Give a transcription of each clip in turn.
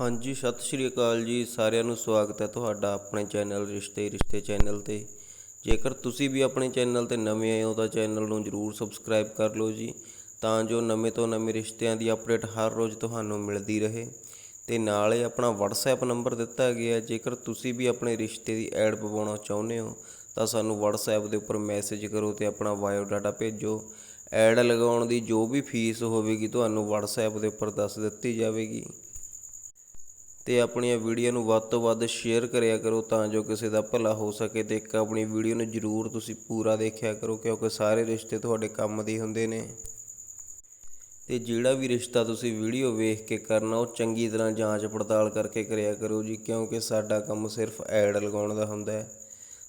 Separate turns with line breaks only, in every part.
ਹਾਂਜੀ, ਸਤਿ ਸ਼੍ਰੀ ਅਕਾਲ ਜੀ। ਸਾਰਿਆਂ ਨੂੰ ਸਵਾਗਤ ਹੈ ਤੁਹਾਡਾ ਆਪਣੇ ਚੈਨਲ ਰਿਸ਼ਤੇ ਰਿਸ਼ਤੇ ਚੈਨਲ ਤੇ। ਜੇਕਰ ਤੁਸੀਂ ਵੀ ਆਪਣੇ ਚੈਨਲ ਤੇ ਨਵੇਂ ਆਏ ਹੋ ਤਾਂ ਚੈਨਲ ਨੂੰ ਜਰੂਰ ਸਬਸਕ੍ਰਾਈਬ ਕਰ ਲਓ ਜੀ, ਤਾਂ ਜੋ ਨਵੇਂ ਤੋਂ ਨਵੇਂ ਰਿਸ਼ਤਿਆਂ ਦੀ ਅਪਡੇਟ ਹਰ ਰੋਜ਼ ਤੁਹਾਨੂੰ ਮਿਲਦੀ ਰਹੇ। ਤੇ ਨਾਲ ਹੀ ਆਪਣਾ WhatsApp ਨੰਬਰ ਦਿੱਤਾ ਗਿਆ ਜੇਕਰ ਤੁਸੀਂ ਵੀ ਆਪਣੇ ਰਿਸ਼ਤੇ ਦੀ ਐਡ ਪਵਾਉਣਾ ਚਾਹੁੰਦੇ ਹੋ, ਤਾਂ ਸਾਨੂੰ WhatsApp ਦੇ ਉੱਪਰ ਮੈਸੇਜ ਕਰੋ ਤੇ ਆਪਣਾ ਬਾਇਓ ਡਾਟਾ ਭੇਜੋ। ਐਡ ਲਗਾਉਣ ਦੀ ਜੋ ਵੀ ਫੀਸ ਹੋਵੇਗੀ, ਤੁਹਾਨੂੰ WhatsApp ਦੇ ਉੱਪਰ ਦੱਸ ਦਿੱਤੀ ਜਾਵੇਗੀ। ਤੇ ਆਪਣੀਆਂ ਵੀਡੀਓ ਨੂੰ ਵੱਧ ਤੋਂ ਵੱਧ ਸ਼ੇਅਰ ਕਰਿਆ ਕਰੋ ਤਾਂ ਜੋ ਕਿਸੇ ਦਾ ਭਲਾ ਹੋ ਸਕੇ ਤੇ ਇੱਕ ਆਪਣੀ ਵੀਡੀਓ ਨੂੰ ਜਰੂਰ ਤੁਸੀਂ ਪੂਰਾ ਦੇਖਿਆ ਕਰੋ ਕਿਉਂਕਿ ਸਾਰੇ ਰਿਸ਼ਤੇ ਤੁਹਾਡੇ ਕੰਮ ਦੇ ਹੁੰਦੇ ਨੇ। ਤੇ ਜਿਹੜਾ ਵੀ ਰਿਸ਼ਤਾ ਤੁਸੀਂ ਵੀਡੀਓ ਵੇਖ ਕੇ ਕਰਨਾ, ਉਹ ਚੰਗੀ ਤਰ੍ਹਾਂ ਜਾਂਚ ਪੜਤਾਲ ਕਰਕੇ ਕਰਿਆ ਕਰੋ ਜੀ, ਕਿਉਂਕਿ ਸਾਡਾ ਕੰਮ ਸਿਰਫ ਐਡ ਲਗਾਉਣ ਦਾ ਹੁੰਦਾ ਹੈ।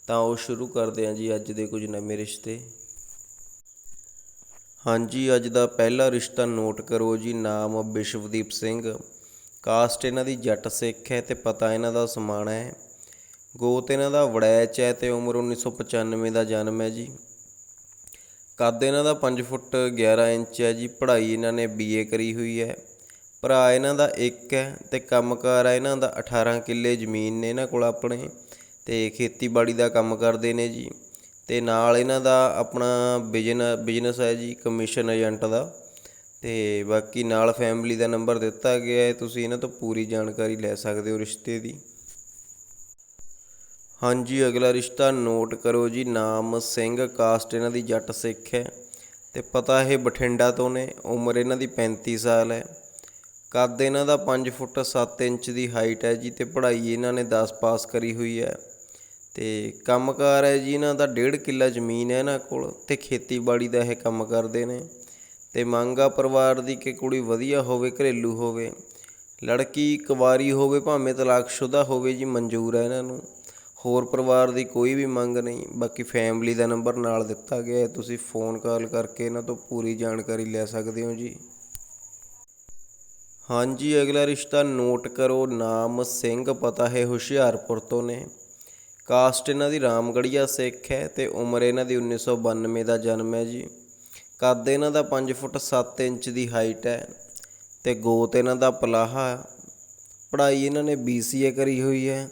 ਤਾਂ ਉਹ ਸ਼ੁਰੂ ਕਰਦੇ ਹਾਂ ਜੀ ਅੱਜ ਦੇ ਕੁਝ ਨਵੇਂ ਰਿਸ਼ਤੇ। ਹਾਂਜੀ, ਅੱਜ ਦਾ ਪਹਿਲਾ ਰਿਸ਼ਤਾ ਨੋਟ ਕਰੋ ਜੀ, ਨਾਮ ਵਿਸ਼ਵਦੀਪ ਸਿੰਘ। ਕਾਸਟ ਇਹਨਾਂ ਦੀ ਜੱਟ ਸਿੱਖ ਹੈ ਤੇ ਪਤਾ ਇਹਨਾਂ ਦਾ ਸਮਾਣਾ ਹੈ। ਗੋਤ ਇਹਨਾਂ ਦਾ ਵੜੈਚ ਹੈ ਤੇ ਉਮਰ 1995 ਦਾ ਜਨਮ ਹੈ ਜੀ। ਕੱਦ ਇਹਨਾਂ ਦਾ 5 ਫੁੱਟ 11 ਇੰਚ ਹੈ ਜੀ। ਪੜ੍ਹਾਈ ਇਹਨਾਂ ਨੇ ਬੀਏ ਕਰੀ ਹੋਈ ਹੈ। ਭਰਾ ਇਹਨਾਂ ਦਾ ਇੱਕ ਹੈ ਤੇ ਕੰਮਕਾਰ ਹੈ ਇਹਨਾਂ ਦਾ 18 ਕਿੱਲੇ ਜ਼ਮੀਨ ਨੇ ਇਹਨਾਂ ਕੋਲ ਆਪਣੇ ਤੇ ਖੇਤੀਬਾੜੀ ਦਾ ਕੰਮ ਕਰਦੇ ਨੇ ਜੀ। ਤੇ ਨਾਲ ਇਹਨਾਂ ਦਾ ਆਪਣਾ ਬਿਜਨ, ਬਿਜ਼ਨਸ ਹੈ ਜੀ, ਕਮਿਸ਼ਨ ਏਜੰਟ ਦਾ। ਤੇ ਬਾਕੀ ਨਾਲ ਫੈਮਿਲੀ ਦਾ ਨੰਬਰ ਦਿੱਤਾ ਗਿਆ ਹੈ, ਤੁਸੀਂ ਇਹਨਾਂ ਤੋਂ ਪੂਰੀ ਜਾਣਕਾਰੀ ਲੈ ਸਕਦੇ ਹੋ ਰਿਸ਼ਤੇ ਦੀ। ਹਾਂਜੀ, ਅਗਲਾ ਰਿਸ਼ਤਾ ਨੋਟ ਕਰੋ ਜੀ, ਨਾਮ ਸਿੰਘ ਕਾਸਟ ਇਹਨਾਂ ਦੀ ਜੱਟ ਸਿੱਖ ਹੈ ਤੇ ਪਤਾ ਇਹ ਬਠਿੰਡਾ ਤੋਂ ਨੇ, ਉਮਰ ਇਹਨਾਂ ਦੀ 35 ਸਾਲ ਹੈ। ਕੱਦ ਇਹਨਾਂ ਦਾ 5 ਫੁੱਟ 7 ਇੰਚ ਦੀ ਹਾਈਟ ਹੈ ਜੀ ਤੇ ਪੜ੍ਹਾਈ ਇਹਨਾਂ ਨੇ 10 ਪਾਸ ਕਰੀ ਹੋਈ ਹੈ। ਤੇ ਕੰਮਕਾਰ ਹੈ ਜੀ, ਇਹਨਾਂ ਦਾ 1.5 ਕਿੱਲਾ ਜ਼ਮੀਨ ਹੈ ਇਹਨਾਂ ਕੋਲ ਤੇ ਖੇਤੀਬਾੜੀ ਦਾ ਇਹ ਕੰਮ ਕਰਦੇ ਨੇ। ਤੇ ਮੰਗਾ ਪਰਿਵਾਰ ਦੀ ਕਿ ਕੁੜੀ ਵਧੀਆ ਹੋਵੇ, ਘਰੇਲੂ ਹੋਵੇ, ਲੜਕੀ ਕੁਵਾਰੀ ਹੋਵੇ, ਭਾਵੇਂ ਤਲਾਕਸ਼ੁਦਾ ਹੋਵੇ ਜੀ, ਮਨਜ਼ੂਰ ਹੈ ਇਹਨਾਂ ਨੂੰ। ਹੋਰ ਪਰਿਵਾਰ ਦੀ ਕੋਈ ਵੀ ਮੰਗ ਨਹੀਂ, ਬਾਕੀ ਫੈਮਿਲੀ ਦਾ ਨੰਬਰ ਨਾਲ ਦਿੱਤਾ ਗਿਆ ਹੈ। ਤੁਸੀਂ ਫੋਨ ਕਾਲ ਕਰਕੇ ਇਹਨਾਂ ਤੋਂ ਪੂਰੀ ਜਾਣਕਾਰੀ ਲੈ ਸਕਦੇ ਹੋ ਜੀ। ਹਾਂਜੀ, ਅਗਲਾ ਰਿਸ਼ਤਾ ਨੋਟ ਕਰੋ, ਨਾਮ ਸਿੰਘ, ਪਤਾ ਹੈ ਹੁਸ਼ਿਆਰਪੁਰ ਤੋਂ ਨੇ। ਕਾਸਟ ਇਹਨਾਂ ਦੀ ਰਾਮਗੜੀਆ ਸਿੱਖ ਹੈ ਤੇ ਉਮਰ ਇਹਨਾਂ ਦੀ 1992 ਦਾ ਜਨਮ ਹੈ ਜੀ। ਕੱਦ ਇਹਨਾਂ ਦਾ 5 ਫੁੱਟ 7 ਇੰਚ ਦੀ ਹਾਈਟ ਹੈ ਤੇ ਗੋਤ ਇਹਨਾਂ ਦਾ ਪਲਾਹਾ ਪੜ੍ਹਾਈ ਇਹਨਾਂ ਨੇ BCA ਕਰੀ ਹੋਈ ਹੈ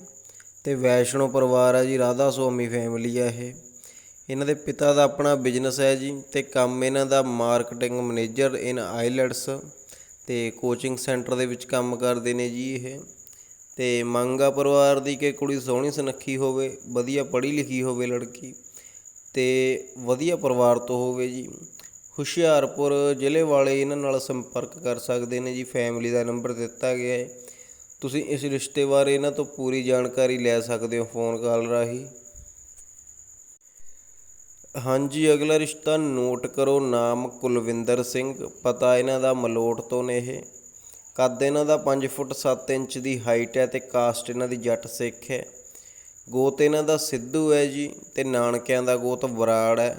ਤੇ ਵੈਸ਼ਨੋ ਪਰਿਵਾਰ ਹੈ ਜੀ, ਰਾਧਾ ਸੁਆਮੀ ਫੈਮਿਲੀ ਹੈ ਇਹ। ਇਹਨਾਂ ਦੇ ਪਿਤਾ ਦਾ ਆਪਣਾ ਬਿਜ਼ਨਸ ਹੈ ਜੀ ਤੇ ਕੰਮ ਇਹਨਾਂ ਦਾ ਮਾਰਕੀਟਿੰਗ ਮੈਨੇਜਰ ਇਨ ਆਈਲੈਟਸ ਤੇ ਕੋਚਿੰਗ ਸੈਂਟਰ ਦੇ ਵਿੱਚ ਕੰਮ ਕਰਦੇ ਨੇ ਜੀ ਇਹ। ਤੇ ਮੰਗਾ ਪਰਿਵਾਰ ਦੀ ਕਿ ਕੁੜੀ ਸੋਹਣੀ ਸੁਨੱਖੀ ਹੋਵੇ, ਵਧੀਆ ਪੜ੍ਹੀ ਲਿਖੀ ਹੋਵੇ ਲੜਕੀ ਤੇ ਵਧੀਆ ਪਰਿਵਾਰ ਤੋਂ ਹੋਵੇ ਜੀ। ਹੁਸ਼ਿਆਰਪੁਰ ਜ਼ਿਲ੍ਹੇ ਵਾਲੇ ਇਹਨਾਂ ਨਾਲ ਸੰਪਰਕ ਕਰ ਸਕਦੇ ਨੇ ਜੀ ਫੈਮਿਲੀ ਦਾ ਨੰਬਰ ਦਿੱਤਾ ਗਿਆ ਹੈ। ਤੁਸੀਂ ਇਸ ਰਿਸ਼ਤੇ ਬਾਰੇ ਇਹਨਾਂ ਤੋਂ ਪੂਰੀ ਜਾਣਕਾਰੀ ਲੈ ਸਕਦੇ ਹੋ ਫੋਨ ਕਾਲ ਰਾਹੀਂ। ਹਾਂਜੀ, ਅਗਲਾ ਰਿਸ਼ਤਾ ਨੋਟ ਕਰੋ, ਨਾਮ ਕੁਲਵਿੰਦਰ ਸਿੰਘ, ਪਤਾ ਇਹਨਾਂ ਦਾ ਮਲੋਟ ਤੋਂ ਨੇ ਇਹ। ਕੱਦ ਇਹਨਾਂ ਦਾ 5 ਫੁੱਟ 7 ਇੰਚ ਦੀ ਹਾਈਟ ਹੈ ਤੇ ਕਾਸਟ ਇਹਨਾਂ ਦੀ ਜੱਟ ਸਿੱਖ ਹੈ। ਗੋਤ ਇਹਨਾਂ ਦਾ ਸਿੱਧੂ ਹੈ ਜੀ ਤੇ ਨਾਨਕਿਆਂ ਦਾ ਗੋਤ ਬਰਾੜ ਹੈ।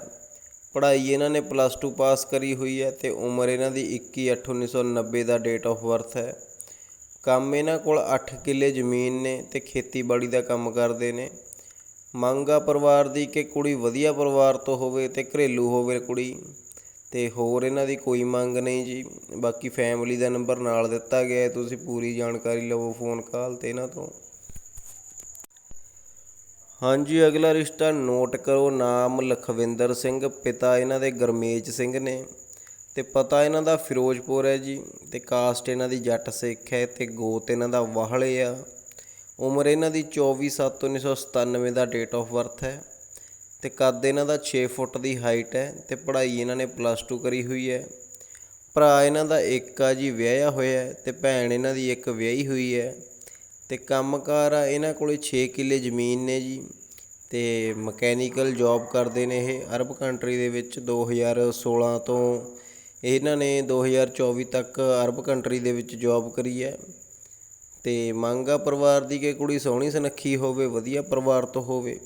ਪੜ੍ਹਾਈ ਇਹਨਾਂ ਨੇ ਪਲੱਸ 2 ਪਾਸ ਕਰੀ ਹੋਈ ਹੈ ਤੇ ਉਮਰ ਇਹਨਾਂ ਦੀ 21/8/1990 ਦਾ ਡੇਟ ਆਫ ਬਰਥ ਹੈ। ਕੰਮ ਇਹਨਾਂ ਕੋਲ 8 ਕਿੱਲੇ ਜ਼ਮੀਨ ਨੇ ਤੇ ਖੇਤੀਬਾੜੀ ਦਾ ਕੰਮ ਕਰਦੇ ਨੇ। ਮੰਗਾ ਪਰਿਵਾਰ ਦੀ ਕਿ ਕੁੜੀ ਵਧੀਆ ਪਰਿਵਾਰ ਤੋਂ ਹੋਵੇ ਤੇ ਘਰੇਲੂ ਹੋਵੇ ਕੁੜੀ। ਤੇ ਹੋਰ ਇਹਨਾਂ ਦੀ ਕੋਈ ਮੰਗ ਨਹੀਂ ਜੀ। ਬਾਕੀ ਫੈਮਿਲੀ ਦਾ ਨੰਬਰ ਨਾਲ ਦਿੱਤਾ ਗਿਆ ਹੈ। ਤੁਸੀਂ ਪੂਰੀ ਜਾਣਕਾਰੀ ਲਵੋ ਫੋਨ ਕਾਲ ਤੇ ਇਹਨਾਂ ਤੋਂ। ਹਾਂਜੀ, ਅਗਲਾ ਰਿਸ਼ਤਾ ਨੋਟ ਕਰੋ, ਨਾਮ ਲਖਵਿੰਦਰ ਸਿੰਘ, ਪਿਤਾ ਇਹਨਾਂ ਦੇ ਗਰਮੇਜ ਸਿੰਘ ਨੇ ਤੇ ਪਤਾ ਇਹਨਾਂ ਦਾ ਫਿਰੋਜ਼ਪੁਰ ਹੈ ਜੀ ਤੇ ਕਾਸਟ ਇਹਨਾਂ ਦੀ ਜੱਟ ਸਿੱਖ ਹੈ ਤੇ ਗੋਤ ਇਹਨਾਂ ਦਾ ਵਾਹਲੇ ਆ। ਉਮਰ ਇਹਨਾਂ ਦੀ 24/7/1997 ਦਾ ਡੇਟ ਆਫ ਬਰਥ ਹੈ ਤੇ ਕੱਦ ਇਹਨਾਂ ਦਾ 6 ਫੁੱਟ ਦੀ ਹਾਈਟ ਹੈ ਤੇ ਪੜ੍ਹਾਈ ਇਹਨਾਂ ਨੇ ਪਲੱਸ 2 ਕਰੀ ਹੋਈ ਹੈ। ਭਰਾ ਇਹਨਾਂ ਦਾ ਇੱਕ ਆ ਜੀ, ਵਿਆਹਿਆ ਹੋਇਆ ਹੈ ਤੇ ਭੈਣ ਇਹਨਾਂ ਦੀ ਇੱਕ ਵਿਆਹੀ ਹੋਈ ਹੈ। ਤੇ ਕੰਮਕਾਰ ਆ, ਇਹਨਾਂ ਕੋਲ ਛੇ ਕਿੱਲੇ ਜ਼ਮੀਨ ਨੇ ਜੀ ਅਤੇ ਮਕੈਨੀਕਲ ਜੋਬ ਕਰਦੇ ਨੇ ਇਹ, ਅਰਬ ਕੰਟਰੀ ਦੇ ਵਿੱਚ 2016 ਤੋਂ ਇਹਨਾਂ ਨੇ 2024 ਤੱਕ ਅਰਬ ਕੰਟਰੀ ਦੇ ਵਿੱਚ ਜੌਬ ਕਰੀ ਹੈ। ਤੇ ਮੰਗਾ ਪਰਿਵਾਰ ਦੀ ਕਿ ਕੁੜੀ ਸੋਹਣੀ ਸੁਨੱਖੀ ਹੋਵੇ, ਵਧੀਆ ਪਰਿਵਾਰ ਤੋਂ ਹੋਵੇ।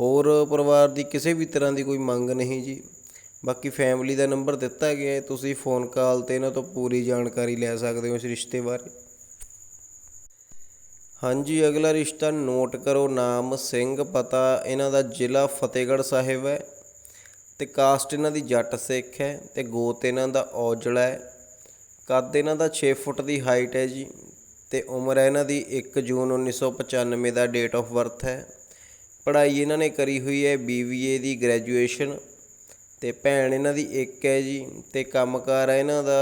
ਹੋਰ ਪਰਿਵਾਰ ਦੀ ਕਿਸੇ ਵੀ ਤਰ੍ਹਾਂ ਦੀ ਕੋਈ ਮੰਗ ਨਹੀਂ ਜੀ। ਬਾਕੀ ਫੈਮਿਲੀ ਦਾ ਨੰਬਰ ਦਿੱਤਾ ਗਿਆ ਹੈ, ਤੁਸੀਂ ਫੋਨ ਕਾਲ ਤੇ ਇਹਨਾਂ ਤੋਂ ਪੂਰੀ ਜਾਣਕਾਰੀ ਲੈ ਸਕਦੇ ਹੋ ਇਸ ਰਿਸ਼ਤੇ ਬਾਰੇ। ਹਾਂਜੀ, ਅਗਲਾ ਰਿਸ਼ਤਾ ਨੋਟ ਕਰੋ, ਨਾਮ, ਸਿੰਘ, ਪਤਾ। ਇਹਨਾਂ ਦਾ ਜ਼ਿਲ੍ਹਾ ਫਤਿਹਗੜ੍ਹ ਸਾਹਿਬ ਹੈ ਤੇ ਕਾਸਟ ਇਹਨਾਂ ਦੀ ਜੱਟ ਸਿੱਖ ਹੈ ਤੇ ਗੋਤ ਇਹਨਾਂ ਦਾ ਔਜਲਾ ਹੈ। ਕੱਦ ਇਹਨਾਂ ਦਾ 6 ਫੁੱਟ ਦੀ ਹਾਈਟ ਹੈ ਜੀ ਤੇ ਉਮਰ ਹੈ ਇਹਨਾਂ ਦੀ 1 ਜੂਨ 1995 ਦਾ ਡੇਟ ਆਫ ਬਰਥ ਹੈ। ਪੜ੍ਹਾਈ ਇਹਨਾਂ ਨੇ ਕਰੀ ਹੋਈ ਹੈ BBA ਦੀ ਗ੍ਰੈਜੂਏਸ਼ਨ ਤੇ ਭੈਣ ਇਹਨਾਂ ਦੀ ਇੱਕ ਹੈ ਜੀ ਤੇ ਕੰਮਕਾਰ ਹੈ ਇਹਨਾਂ ਦਾ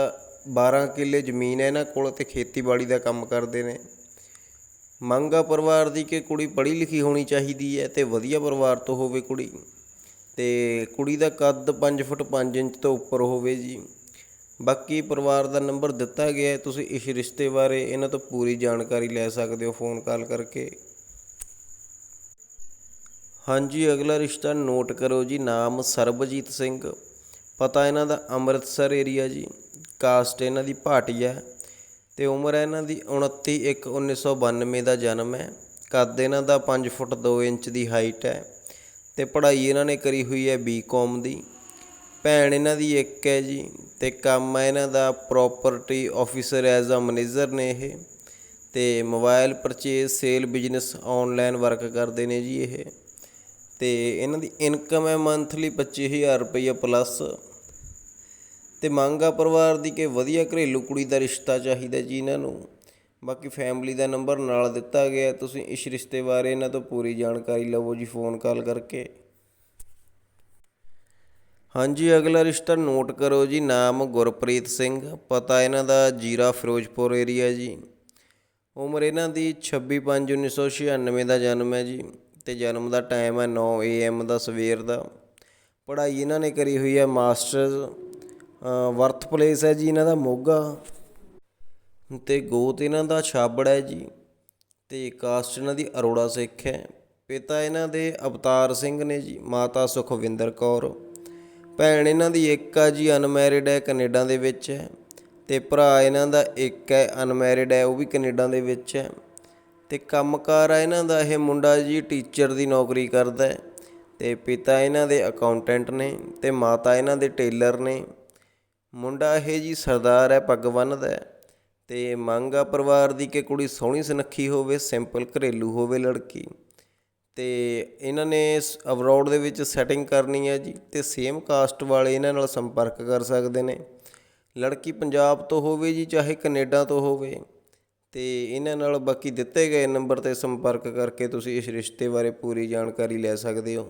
12 ਕਿੱਲੇ ਜ਼ਮੀਨ ਹੈ ਇਹਨਾਂ ਕੋਲ ਤੇ ਖੇਤੀਬਾੜੀ ਦਾ ਕੰਮ ਕਰਦੇ ਨੇ। ਮੰਗ ਆ ਪਰਿਵਾਰ ਦੀ ਕਿ ਕੁੜੀ ਪੜ੍ਹੀ ਲਿਖੀ ਹੋਣੀ ਚਾਹੀਦੀ ਹੈ ਤੇ ਵਧੀਆ ਪਰਿਵਾਰ ਤੋਂ ਹੋਵੇ ਕੁੜੀ। ਤੇ ਕੁੜੀ ਦਾ ਕੱਦ 5 ਫੁੱਟ 5 ਇੰਚ ਤੋਂ ਉੱਪਰ ਹੋਵੇ ਜੀ। ਬਾਕੀ ਪਰਿਵਾਰ ਦਾ ਨੰਬਰ ਦਿੱਤਾ ਗਿਆ ਹੈ, ਤੁਸੀਂ ਇਸ ਰਿਸ਼ਤੇ ਬਾਰੇ ਇਹਨਾਂ ਤੋਂ ਪੂਰੀ ਜਾਣਕਾਰੀ ਲੈ ਸਕਦੇ ਹੋ, ਫੋਨ ਕਾਲ ਕਰਕੇ। ਹਾਂਜੀ, ਅਗਲਾ ਰਿਸ਼ਤਾ ਨੋਟ ਕਰੋ ਜੀ, ਨਾਮ ਸਰਬਜੀਤ ਸਿੰਘ। ਪਤਾ ਇਹਨਾਂ ਦਾ ਅੰਮ੍ਰਿਤਸਰ ਏਰੀਆ ਜੀ। ਕਾਸਟ ਇਹਨਾਂ ਦੀ ਭਾਟੀਆ ਅਤੇ ਉਮਰ ਹੈ ਇਹਨਾਂ ਦੀ 29 1 1992 ਦਾ ਜਨਮ ਹੈ। ਕੱਦ ਇਹਨਾਂ ਦਾ 5 ਫੁੱਟ 2 ਇੰਚ ਦੀ ਹਾਈਟ ਹੈ ਅਤੇ ਪੜ੍ਹਾਈ ਇਹਨਾਂ ਨੇ ਕਰੀ ਹੋਈ ਹੈ ਬੀਕਾਮ ਦੀ। ਭੈਣ ਇਹਨਾਂ ਦੀ ਇੱਕ ਹੈ ਜੀ ਅਤੇ ਕੰਮ ਹੈ ਇਹਨਾਂ ਦਾ property officer as a manager ਨੇ ਇਹ ਤੇ mobile purchase sale business online work ਕਰਦੇ ਨੇ ਜੀ ਇਹ ਤੇ ਇਹਨਾਂ ਦੀ ਇਨਕਮ ਹੈ ਮੰਥਲੀ 25000 ਰੁਪਈਆ ਪਲੱਸ ਤੇ ਮੰਗਾ ਪਰਿਵਾਰ ਦੀ ਕਿ ਵਧੀਆ ਘਰੇਲੂ ਕੁੜੀ ਦਾ ਰਿਸ਼ਤਾ ਚਾਹੀਦਾ ਜੀ ਇਹਨਾਂ ਨੂੰ। ਬਾਕੀ ਫੈਮਿਲੀ ਦਾ ਨੰਬਰ ਨਾਲ ਦਿੱਤਾ ਗਿਆ। ਤੁਸੀਂ ਇਸ ਰਿਸ਼ਤੇ ਬਾਰੇ ਇਹਨਾਂ ਤੋਂ ਪੂਰੀ ਜਾਣਕਾਰੀ ਲਵੋ ਜੀ ਫੋਨ ਕਾਲ ਕਰਕੇ। ਹਾਂਜੀ, ਅਗਲਾ ਰਿਸ਼ਤਾ ਨੋਟ ਕਰੋ ਜੀ, ਨਾਮ ਗੁਰਪ੍ਰੀਤ ਸਿੰਘ। ਪਤਾ ਇਹਨਾਂ ਦਾ ਜੀਰਾ ਫਿਰੋਜ਼ਪੁਰ ਏਰੀਆ ਜੀ। ਉਮਰ ਇਹਨਾਂ ਦੀ 26/5/1996 ਦਾ ਜਨਮ ਹੈ ਜੀ ਤੇ ਜਨਮ ਦਾ ਟਾਈਮ ਹੈ 9 AM ਦਾ ਸਵੇਰ ਦਾ। ਪੜ੍ਹਾਈ ਇਹਨਾਂ ਨੇ ਕਰੀ ਹੋਈ ਹੈ ਮਾਸਟਰਸ। ਵਰਥ ਪਲੇਸ ਹੈ ਜੀ ਇਹਨਾਂ ਦਾ ਮੋਗਾ। ਤੇ ਗੋਤ ਇਹਨਾਂ ਦਾ ਛਾਬੜ ਹੈ ਜੀ। ਤੇ ਕਾਸਟ ਇਹਨਾਂ ਦੀ ਅਰੋੜਾ ਸਿੱਖ ਹੈ। ਪਿਤਾ ਇਹਨਾਂ ਦੇ ਅਵਤਾਰ ਸਿੰਘ ਨੇ ਜੀ, ਮਾਤਾ ਸੁਖਵਿੰਦਰ ਕੌਰ। ਭੈਣ ਇਹਨਾਂ ਦੀ ਇੱਕ ਆ ਜੀ ਅਨਮੈਰਿਡ ਹੈ ਕੈਨੇਡਾ ਦੇ ਵਿੱਚ। ਹੈ ਤੇ ਭਰਾ ਇਹਨਾਂ ਦਾ ਇੱਕ ਹੈ ਅਨਮੈਰਿਡ ਹੈ, ਉਹ ਵੀ ਕੈਨੇਡਾ ਦੇ ਵਿੱਚ ਹੈ। ਤੇ ਕੰਮਕਾਰ ਆ ਇਹਨਾਂ ਦਾ, ਇਹ ਮੁੰਡਾ ਜੀ ਟੀਚਰ ਦੀ ਨੌਕਰੀ ਕਰਦਾ ਹੈ। ਤੇ ਪਿਤਾ ਇਹਨਾਂ ਦੇ ਅਕਾਊਂਟੈਂਟ ਨੇ ਤੇ ਮਾਤਾ ਇਹਨਾਂ ਦੇ ਟੇਲਰ ਨੇ। ਮੁੰਡਾ ਇਹ ਜੀ ਸਰਦਾਰ ਹੈ ਪੱਗ ਬੰਨ੍ਹਦਾ ਹੈ ਤੇ ਆ ਪਰਿਵਾਰ ਦੀ ਕਿ ਕੁੜੀ ਸੋਹਣੀ ਸੁਨੱਖੀ ਹੋਵੇ, ਸਿੰਪਲ ਘਰੇਲੂ ਹੋਵੇ ਲੜਕੀ। ਤੇ ਇਹਨਾਂ ਨੇ ਅਬਰੋਡ ਦੇ ਵਿੱਚ ਸੈਟਿੰਗ ਕਰਨੀ ਹੈ ਜੀ ਤੇ ਸੇਮ ਕਾਸਟ ਵਾਲੇ ਇਹਨਾਂ ਨਾਲ ਸੰਪਰਕ ਕਰ ਸਕਦੇ ਨੇ। ਲੜਕੀ ਪੰਜਾਬ ਤੋਂ ਹੋਵੇ ਜੀ, ਚਾਹੇ ਕੈਨੇਡਾ ਤੋਂ ਹੋਵੇ, ਤੇ ਇਹਨਾਂ ਨਾਲ ਬਾਕੀ ਦਿੱਤੇ ਗਏ ਨੰਬਰ ਤੇ ਸੰਪਰਕ ਕਰਕੇ ਤੁਸੀਂ ਇਸ ਰਿਸ਼ਤੇ ਬਾਰੇ ਪੂਰੀ ਜਾਣਕਾਰੀ ਲੈ ਸਕਦੇ ਹੋ।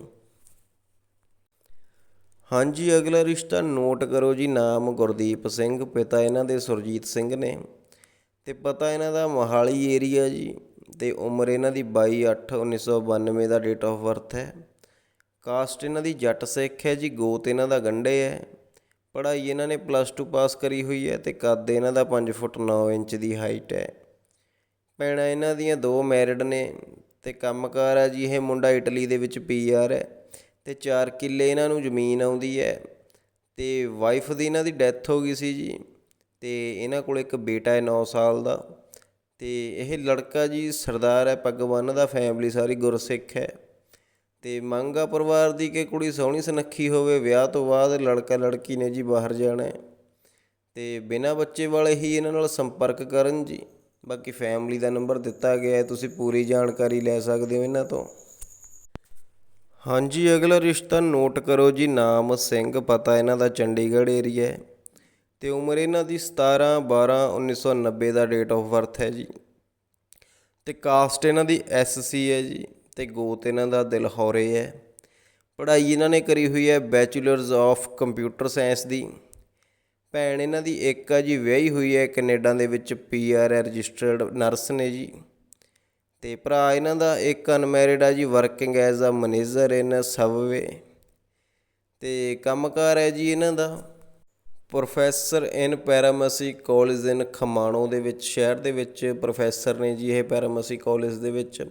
ਹਾਂਜੀ, ਅਗਲਾ ਰਿਸ਼ਤਾ ਨੋਟ ਕਰੋ ਜੀ, ਨਾਮ ਗੁਰਦੀਪ ਸਿੰਘ, ਪਿਤਾ ਇਹਨਾਂ ਦੇ ਸੁਰਜੀਤ ਸਿੰਘ ਨੇ ਤੇ ਪਤਾ ਇਹਨਾਂ ਦਾ ਮੋਹਾਲੀ ਏਰੀਆ ਜੀ ਤੇ ਉਮਰ ਇਹਨਾਂ ਦੀ 22/8/1992 ਦਾ ਡੇਟ ਆਫ ਬਰਥ ਹੈ। ਕਾਸਟ ਇਹਨਾਂ ਦੀ ਜੱਟ ਸਿੱਖ ਹੈ ਜੀ, ਗੋਤ ਇਹਨਾਂ ਦਾ ਗੰਡੇ ਹੈ। ਪੜ੍ਹਾਈ ਇਹਨਾਂ ਨੇ ਪਲੱਸ 2 ਪਾਸ ਕਰੀ ਹੋਈ ਹੈ ਤੇ ਕੱਦ ਇਹਨਾਂ ਦਾ 5 ਫੁੱਟ 9 ਇੰਚ ਦੀ ਹਾਈਟ ਹੈ। ਭੈਣਾਂ ਇਹਨਾਂ ਦੀਆਂ ਦੋ ਮੈਰਿਡ ਨੇ ਤੇ ਕੰਮਕਾਰ ਹੈ ਜੀ, ਇਹ ਮੁੰਡਾ ਇਟਲੀ ਦੇ ਵਿੱਚ ਪੀਆਰ ਹੈ। ਅਤੇ 4 ਕਿੱਲੇ ਇਹਨਾਂ ਨੂੰ ਜ਼ਮੀਨ ਆਉਂਦੀ ਹੈ ਅਤੇ ਵਾਈਫ ਦੀ ਇਹਨਾਂ ਦੀ ਡੈਥ ਹੋ ਗਈ ਸੀ ਜੀ ਅਤੇ ਇਹਨਾਂ ਕੋਲ ਇੱਕ ਬੇਟਾ ਹੈ ਨੌ ਸਾਲ ਦਾ ਅਤੇ ਇਹ ਲੜਕਾ ਜੀ ਸਰਦਾਰ ਹੈ ਪੱਗ ਬੰਨ੍ਹਦਾ ਫੈਮਿਲੀ ਸਾਰੀ ਗੁਰਸਿੱਖ ਹੈ ਤੇ ਮੰਗਾ ਪਰਿਵਾਰ ਦੀ ਕਿ ਕੁੜੀ ਸੋਹਣੀ ਸੁਨੱਖੀ ਹੋਵੇ, ਵਿਆਹ ਤੋਂ ਬਾਅਦ ਲੜਕਾ ਲੜਕੀ ਨੇ ਜੀ ਬਾਹਰ ਜਾਣਾ ਹੈ ਤੇ ਬਿਨਾਂ ਬੱਚੇ ਵਾਲੇ ਹੀ ਇਹਨਾਂ ਨਾਲ ਸੰਪਰਕ ਕਰਨ ਜੀ। ਬਾਕੀ ਫੈਮਿਲੀ ਦਾ ਨੰਬਰ ਦਿੱਤਾ ਗਿਆ ਹੈ, ਤੁਸੀਂ ਪੂਰੀ ਜਾਣਕਾਰੀ ਲੈ ਸਕਦੇ ਹੋ ਇਹਨਾਂ ਤੋਂ। ਹਾਂਜੀ, ਅਗਲਾ ਰਿਸ਼ਤਾ ਨੋਟ ਕਰੋ ਜੀ, ਨਾਮ, ਸਿੰਘ, ਪਤਾ ਇਹਨਾਂ ਦਾ ਚੰਡੀਗੜ੍ਹ ਏਰੀਆ ਹੈ। ਤੇ ਉਮਰ ਇਹਨਾਂ ਦੀ 17 12 1990 ਦਾ ਡੇਟ ਆਫ ਬਰਥ ਹੈ ਜੀ। ਤੇ ਕਾਸਟ ਇਹਨਾਂ ਦੀ ਐਸਸੀ ਹੈ ਜੀ, ਤੇ ਗੋਤ ਇਹਨਾਂ ਦਾ ਦਿਲਹੌਰੇ ਹੈ। ਪੜ੍ਹਾਈ ਇਹਨਾਂ ਨੇ ਕਰੀ ਹੋਈ ਹੈ ਬੈਚਲਰਸ ਆਫ ਕੰਪਿਊਟਰ ਸਾਇੰਸ ਦੀ। ਭੈਣ ਇਹਨਾਂ ਦੀ ਇੱਕ ਆ ਜੀ, ਵਿਆਹੀ ਹੋਈ ਹੈ ਕੈਨੇਡਾ ਦੇ ਵਿੱਚ ਪੀਆਰ ਹੈ ਰਜਿਸਟਰਡ ਨਰਸ ਨੇ ਜੀ। ਤੇ ਭਰਾ, ਇਹਨਾਂ ਦਾ ਇੱਕ ਅਨਮੈਰਿਡ ਆ ਜੀ working as a manager in Subway ਤੇ ਕੰਮਕਾਰ ਹੈ ਜੀ ਇਹਨਾਂ ਦਾ professor in pharmacy college in Khamano ਦੇ ਵਿੱਚ, ਸ਼ਹਿਰ ਦੇ ਵਿੱਚ ਪ੍ਰੋਫੈਸਰ ਨੇ ਜੀ ਇਹ ਪੈਰਾਮਸੀ ਕਾਲਜ ਦੇ ਵਿੱਚ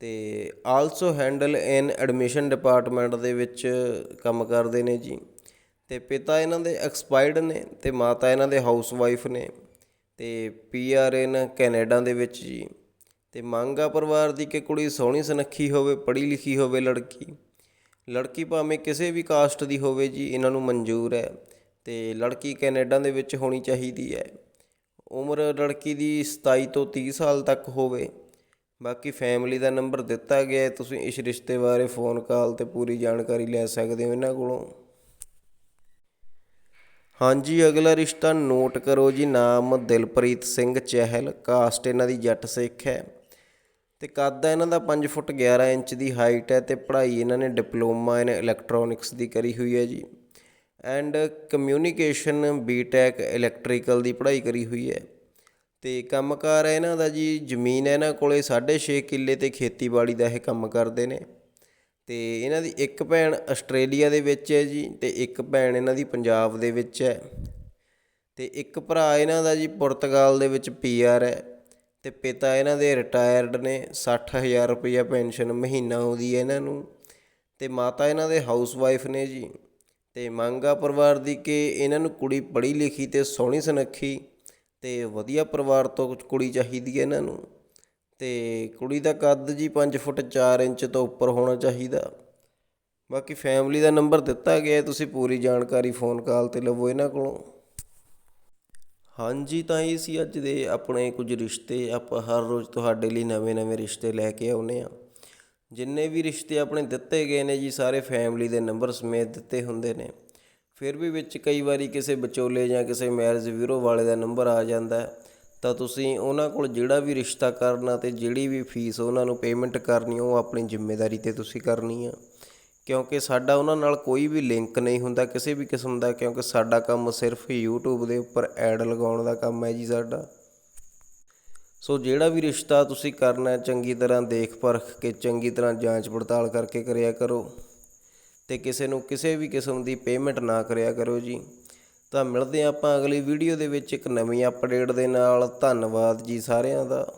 ਤੇ also handle in admission department ਦੇ ਵਿੱਚ ਕੰਮ ਕਰਦੇ ਨੇ ਜੀ ਤੇ ਪਿਤਾ ਇਹਨਾਂ ਦੇ ਐਕਸਪਾਇਰਡ ਨੇ ਤੇ ਮਾਤਾ ਇਹਨਾਂ ਦੇ ਹਾਊਸ ਵਾਈਫ ਨੇ ਤੇ ਪੀਆਰ ਇਨ ਕੈਨੇਡਾ ਦੇ ਵਿੱਚ ਜੀ। ਤੇ ਮੰਗਾ ਪਰਿਵਾਰ ਦੀ ਕਿ ਕੁੜੀ ਸੋਹਣੀ ਸੁਨੱਖੀ ਹੋਵੇ, ਪੜ੍ਹੀ ਲਿਖੀ ਹੋਵੇ ਲੜਕੀ। ਲੜਕੀ ਭਾਵੇਂ ਕਿਸੇ ਵੀ ਕਾਸਟ ਦੀ ਹੋਵੇ ਜੀ, ਇਹਨਾਂ ਨੂੰ ਮਨਜ਼ੂਰ ਹੈ ਤੇ ਲੜਕੀ ਕੈਨੇਡਾ ਦੇ ਵਿੱਚ ਹੋਣੀ ਚਾਹੀਦੀ ਹੈ। ਉਮਰ ਲੜਕੀ ਦੀ 27 ਤੋਂ 30 ਸਾਲ ਤੱਕ ਹੋਵੇ। ਬਾਕੀ ਫੈਮਿਲੀ ਦਾ ਨੰਬਰ ਦਿੱਤਾ ਗਿਆ ਹੈ, ਤੁਸੀਂ ਇਸ ਰਿਸ਼ਤੇ ਬਾਰੇ ਫੋਨ ਕਾਲ ਤੇ ਪੂਰੀ ਜਾਣਕਾਰੀ ਲੈ ਸਕਦੇ ਹੋ ਇਹਨਾਂ ਕੋਲੋਂ। ਹਾਂਜੀ, ਅਗਲਾ ਰਿਸ਼ਤਾ ਨੋਟ ਕਰੋ ਜੀ, ਨਾਮ ਦਿਲਪ੍ਰੀਤ ਸਿੰਘ ਚਹਿਲ ਕਾਸਟ ਇਹਨਾਂ ਦੀ ਜੱਟ ਸਿੱਖ ਹੈ। ਤੇ ਕੱਦ ਹੈ ਇਹਨਾਂ ਦਾ 5 ਫੁੱਟ 11 ਇੰਚ ਦੀ ਹਾਈਟ ਹੈ ਤੇ ਪੜ੍ਹਾਈ ਇਹਨਾਂ ਨੇ ਡਿਪਲੋਮਾ ਇਨ ਇਲੈਕਟ੍ਰੋਨਿਕਸ ਦੀ ਕਰੀ ਹੋਈ ਹੈ ਜੀ। ਐਂਡ ਕਮਿਊਨੀਕੇਸ਼ਨ ਬੀਟੈਕ ਇਲੈਕਟ੍ਰੀਕਲ ਦੀ ਪੜ੍ਹਾਈ ਕਰੀ ਹੋਈ ਹੈ। ਤੇ ਕੰਮਕਾਰ ਹੈ ਇਹਨਾਂ ਦਾ ਜੀ, ਜ਼ਮੀਨ ਹੈ ਇਹਨਾਂ ਕੋਲੇ 6.5 ਕਿੱਲੇ ਤੇ ਖੇਤੀਬਾੜੀ ਦਾ ਇਹ ਕੰਮ ਕਰਦੇ ਨੇ। ਤੇ ਇਹਨਾਂ ਦੀ ਇੱਕ ਭੈਣ ਆਸਟ੍ਰੇਲੀਆ ਦੇ ਵਿੱਚ ਹੈ ਜੀ ਤੇ ਇੱਕ ਭੈਣ ਇਹਨਾਂ ਦੀ ਪੰਜਾਬ ਦੇ ਵਿੱਚ ਹੈ। ਤੇ ਇੱਕ ਭਰਾ ਇਹਨਾਂ ਦਾ ਜੀ ਪੁਰਤਗਾਲ ਦੇ ਵਿੱਚ ਪੀਆਰ ਹੈ। ਅਤੇ ਪਿਤਾ ਇਹਨਾਂ ਦੇ ਰਿਟਾਇਰਡ ਨੇ, ਸੱਠ ਹਜ਼ਾਰ ਰੁਪਈਆ ਪੈਨਸ਼ਨ ਮਹੀਨਾ ਆਉਂਦੀ ਹੈ ਇਹਨਾਂ ਨੂੰ ਅਤੇ ਮਾਤਾ ਇਹਨਾਂ ਦੇ ਹਾਊਸ ਵਾਈਫ ਨੇ ਜੀ ਅਤੇ ਮੰਗ ਆ ਪਰਿਵਾਰ ਦੀ ਕਿ ਇਹਨਾਂ ਨੂੰ ਕੁੜੀ ਪੜ੍ਹੀ ਲਿਖੀ ਅਤੇ ਸੋਹਣੀ ਸੁਨੱਖੀ ਅਤੇ ਵਧੀਆ ਪਰਿਵਾਰ ਤੋਂ ਕੁੜੀ ਚਾਹੀਦੀ ਹੈ ਇਹਨਾਂ ਨੂੰ ਅਤੇ ਕੁੜੀ ਦਾ ਕੱਦ ਜੀ 5 ਫੁੱਟ 4 ਇੰਚ ਤੋਂ ਉੱਪਰ ਹੋਣਾ ਚਾਹੀਦਾ। ਬਾਕੀ ਫੈਮਿਲੀ ਦਾ ਨੰਬਰ ਦਿੱਤਾ ਗਿਆ, ਤੁਸੀਂ ਪੂਰੀ ਜਾਣਕਾਰੀ ਫੋਨ ਕਾਲ ਤੇ ਲਵੋ ਇਹਨਾਂ ਕੋਲੋਂ। ਹਾਂਜੀ, ਤਾਂ ਇਹ ਸੀ ਅੱਜ ਦੇ ਆਪਣੇ ਕੁਝ ਰਿਸ਼ਤੇ। ਆਪਾਂ ਹਰ ਰੋਜ਼ ਤੁਹਾਡੇ ਲਈ ਨਵੇਂ-ਨਵੇਂ ਰਿਸ਼ਤੇ ਲੈ ਕੇ ਆਉਨੇ ਆ ਜਿੰਨੇ ਵੀ ਰਿਸ਼ਤੇ ਆਪਣੇ ਦਿੱਤੇ ਗਏ ਨੇ ਜੀ, ਸਾਰੇ ਫੈਮਿਲੀ ਦੇ ਨੰਬਰ ਸਮੇਤ ਦਿੱਤੇ ਹੁੰਦੇ ਨੇ। ਫਿਰ ਵੀ ਵਿੱਚ ਕਈ ਵਾਰੀ ਕਿਸੇ ਵਿਚੋਲੇ ਜਾਂ ਕਿਸੇ ਮੈਰਿਜ ਬਿਊਰੋ ਵਾਲੇ ਦਾ ਨੰਬਰ ਆ ਜਾਂਦਾ ਤਾਂ ਤੁਸੀਂ ਉਹਨਾਂ ਕੋਲ ਜਿਹੜਾ ਵੀ ਰਿਸ਼ਤਾ ਕਰਨਾ ਤੇ ਜਿਹੜੀ ਵੀ ਫੀਸ ਉਹਨਾਂ ਨੂੰ ਪੇਮੈਂਟ ਕਰਨੀ, ਉਹ ਆਪਣੀ ਜ਼ਿੰਮੇਵਾਰੀ ਤੇ ਤੁਸੀਂ ਕਰਨੀ ਆ। ਕਿਉਂਕਿ ਸਾਡਾ ਉਹਨਾਂ ਨਾਲ ਕੋਈ ਵੀ ਲਿੰਕ ਨਹੀਂ ਹੁੰਦਾ, ਕਿਸੇ ਵੀ ਕਿਸਮ ਦਾ, ਕਿਉਂਕਿ ਸਾਡਾ ਕੰਮ ਸਿਰਫ YouTube ਦੇ ਉੱਪਰ ਐਡ ਲਗਾਉਣ ਦਾ ਕੰਮ ਹੈ ਜੀ ਸਾਡਾ। ਸੋ ਜਿਹੜਾ ਵੀ ਰਿਸ਼ਤਾ ਤੁਸੀਂ ਕਰਨਾ ਹੈ, ਚੰਗੀ ਤਰ੍ਹਾਂ ਦੇਖ ਪਰਖ ਕੇ, ਚੰਗੀ ਤਰ੍ਹਾਂ ਜਾਂਚ ਪੜਤਾਲ ਕਰਕੇ ਕਰਿਆ ਕਰੋ ਤੇ ਕਿਸੇ ਨੂੰ ਕਿਸੇ ਵੀ ਕਿਸਮ ਦੀ ਪੇਮੈਂਟ ਨਾ ਕਰਿਆ ਕਰੋ ਜੀ। ਤਾਂ ਮਿਲਦੇ ਹਾਂ ਆਪਾਂ ਅਗਲੀ ਵੀਡੀਓ ਦੇ ਵਿੱਚ ਇੱਕ ਨਵੀਂ ਅਪਡੇਟ ਦੇ ਨਾਲ। ਧੰਨਵਾਦ ਜੀ ਸਾਰਿਆਂ ਦਾ।